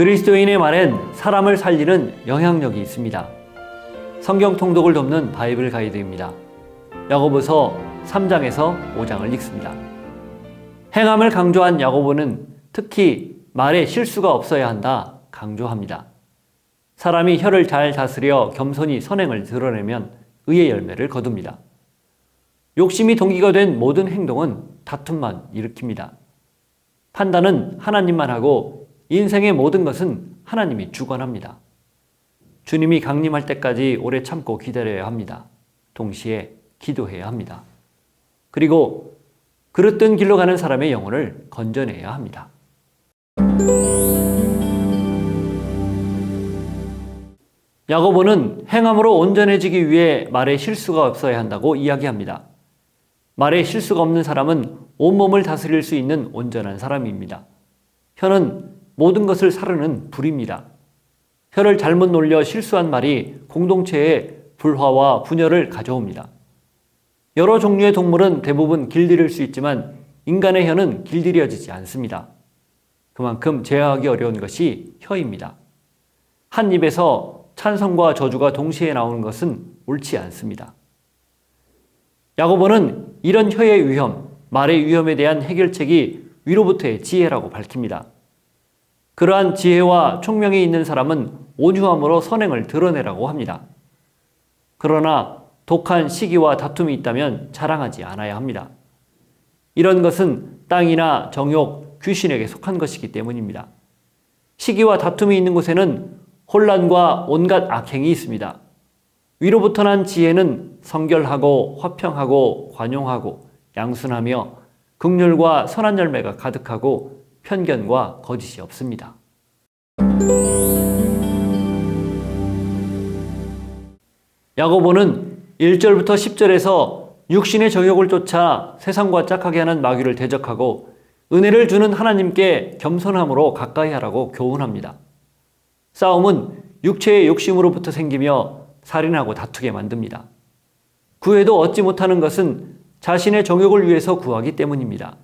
그리스도인의 말엔 사람을 살리는 영향력이 있습니다. 성경 통독을 돕는 바이블 가이드입니다. 야고보서 3장에서 5장을 읽습니다. 행함을 강조한 야고보는 특히 말에 실수가 없어야 한다 강조합니다. 사람이 혀를 잘 다스려 겸손히 선행을 드러내면 의의 열매를 거둡니다. 욕심이 동기가 된 모든 행동은 다툼만 일으킵니다. 판단은 하나님만 하고 인생의 모든 것은 하나님이 주관합니다. 주님이 강림할 때까지 오래 참고 기다려야 합니다. 동시에 기도해야 합니다. 그리고 그릇된 길로 가는 사람의 영혼을 건져내야 합니다. 야고보는 행함으로 온전해지기 위해 말에 실수가 없어야 한다고 이야기합니다. 말에 실수가 없는 사람은 온몸을 다스릴 수 있는 온전한 사람입니다. 혀는 모든 것을 사르는 불입니다. 혀를 잘못 놀려 실수한 말이 공동체에 불화와 분열을 가져옵니다. 여러 종류의 동물은 대부분 길들일 수 있지만 인간의 혀는 길들여지지 않습니다. 그만큼 제어하기 어려운 것이 혀입니다. 한 입에서 찬성과 저주가 동시에 나오는 것은 옳지 않습니다. 야고보는 이런 혀의 위험, 말의 위험에 대한 해결책이 위로부터의 지혜라고 밝힙니다. 그러한 지혜와 총명이 있는 사람은 온유함으로 선행을 드러내라고 합니다. 그러나 독한 시기와 다툼이 있다면 자랑하지 않아야 합니다. 이런 것은 땅이나 정욕, 귀신에게 속한 것이기 때문입니다. 시기와 다툼이 있는 곳에는 혼란과 온갖 악행이 있습니다. 위로부터 난 지혜는 성결하고 화평하고 관용하고 양순하며 극률과 선한 열매가 가득하고 편견과 거짓이 없습니다. 야고보는 1절부터 10절에서 육신의 정욕을 쫓아 세상과 짝하게 하는 마귀를 대적하고 은혜를 주는 하나님께 겸손함으로 가까이 하라고 교훈합니다. 싸움은 육체의 욕심으로부터 생기며 살인하고 다투게 만듭니다. 구해도 얻지 못하는 것은 자신의 정욕을 위해서 구하기 때문입니다.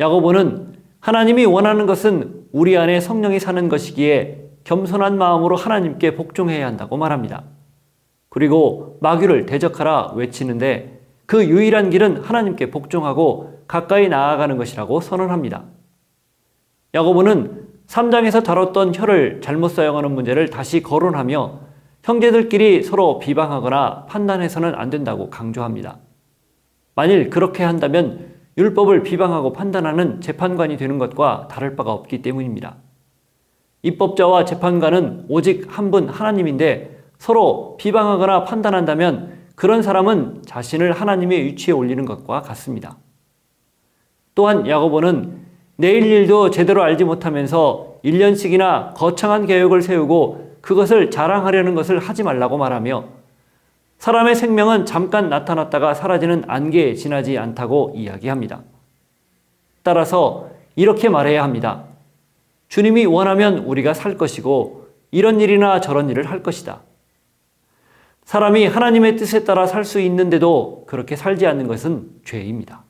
야고보는 하나님이 원하는 것은 우리 안에 성령이 사는 것이기에 겸손한 마음으로 하나님께 복종해야 한다고 말합니다. 그리고 마귀를 대적하라 외치는데 그 유일한 길은 하나님께 복종하고 가까이 나아가는 것이라고 선언합니다. 야고보는 3장에서 다뤘던 혀를 잘못 사용하는 문제를 다시 거론하며 형제들끼리 서로 비방하거나 판단해서는 안 된다고 강조합니다. 만일 그렇게 한다면 율법을 비방하고 판단하는 재판관이 되는 것과 다를 바가 없기 때문입니다. 입법자와 재판관은 오직 한 분 하나님인데 서로 비방하거나 판단한다면 그런 사람은 자신을 하나님의 위치에 올리는 것과 같습니다. 또한 야고보는 내일 일도 제대로 알지 못하면서 1년씩이나 거창한 계획을 세우고 그것을 자랑하려는 것을 하지 말라고 말하며 사람의 생명은 잠깐 나타났다가 사라지는 안개에 지나지 않다고 이야기합니다. 따라서 이렇게 말해야 합니다. 주님이 원하면 우리가 살 것이고 이런 일이나 저런 일을 할 것이다. 사람이 하나님의 뜻에 따라 살 수 있는데도 그렇게 살지 않는 것은 죄입니다.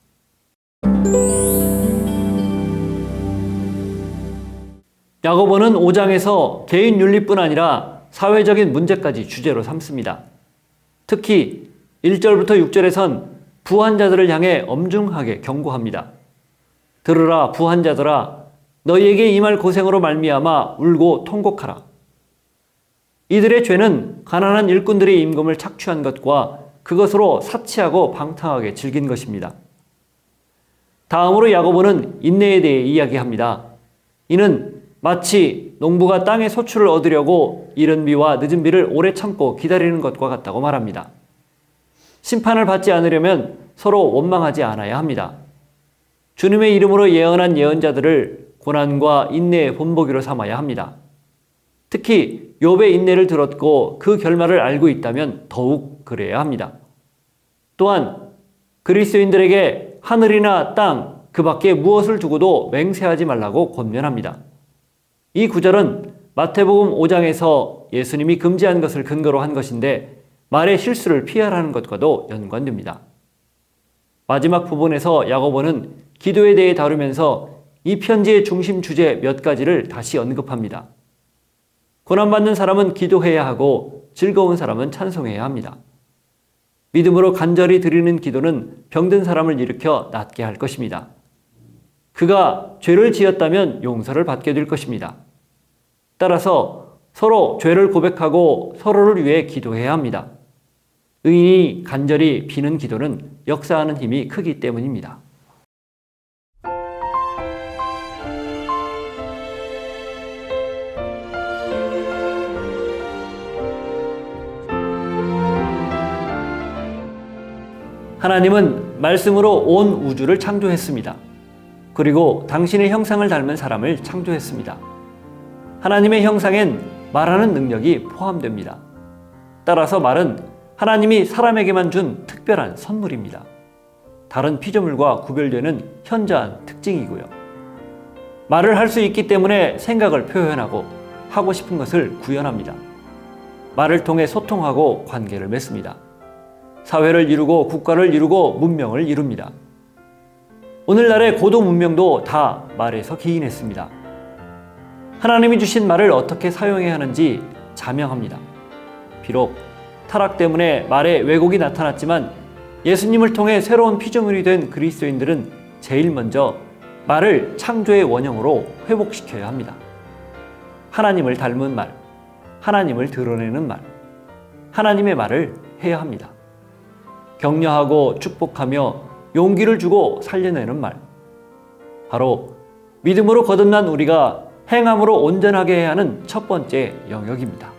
야고보는 5장에서 개인 윤리뿐 아니라 사회적인 문제까지 주제로 삼습니다. 특히 1절부터 6절에선 부한자들을 향해 엄중하게 경고합니다. 들으라 부한자들아 너희에게 임할 고생으로 말미암아 울고 통곡하라. 이들의 죄는 가난한 일꾼들의 임금을 착취한 것과 그것으로 사치하고 방탕하게 즐긴 것입니다. 다음으로 야고보는 인내에 대해 이야기합니다. 이는 마치 농부가 땅의 소출을 얻으려고 이른 비와 늦은 비를 오래 참고 기다리는 것과 같다고 말합니다. 심판을 받지 않으려면 서로 원망하지 않아야 합니다. 주님의 이름으로 예언한 예언자들을 고난과 인내의 본보기로 삼아야 합니다. 특히 욥의 인내를 들었고 그 결말을 알고 있다면 더욱 그래야 합니다. 또한 그리스도인들에게 하늘이나 땅 그 밖에 무엇을 두고도 맹세하지 말라고 권면합니다. 이 구절은 마태복음 5장에서 예수님이 금지한 것을 근거로 한 것인데 말의 실수를 피하라는 것과도 연관됩니다. 마지막 부분에서 야고보는 기도에 대해 다루면서 이 편지의 중심 주제 몇 가지를 다시 언급합니다. 고난받는 사람은 기도해야 하고 즐거운 사람은 찬송해야 합니다. 믿음으로 간절히 드리는 기도는 병든 사람을 일으켜 낫게 할 것입니다. 그가 죄를 지었다면 용서를 받게 될 것입니다. 따라서 서로 죄를 고백하고 서로를 위해 기도해야 합니다. 의인이 간절히 비는 기도는 역사하는 힘이 크기 때문입니다. 하나님은 말씀으로 온 우주를 창조했습니다. 그리고 당신의 형상을 닮은 사람을 창조했습니다. 하나님의 형상엔 말하는 능력이 포함됩니다. 따라서 말은 하나님이 사람에게만 준 특별한 선물입니다. 다른 피조물과 구별되는 현저한 특징이고요. 말을 할 수 있기 때문에 생각을 표현하고 하고 싶은 것을 구현합니다. 말을 통해 소통하고 관계를 맺습니다. 사회를 이루고 국가를 이루고 문명을 이룹니다. 오늘날의 고도 문명도 다 말에서 기인했습니다. 하나님이 주신 말을 어떻게 사용해야 하는지 자명합니다. 비록 타락 때문에 말에 왜곡이 나타났지만 예수님을 통해 새로운 피조물이 된 그리스도인들은 제일 먼저 말을 창조의 원형으로 회복시켜야 합니다. 하나님을 닮은 말, 하나님을 드러내는 말, 하나님의 말을 해야 합니다. 격려하고 축복하며 용기를 주고 살려내는 말. 바로 믿음으로 거듭난 우리가 행함으로 온전하게 해야 하는 첫 번째 영역입니다.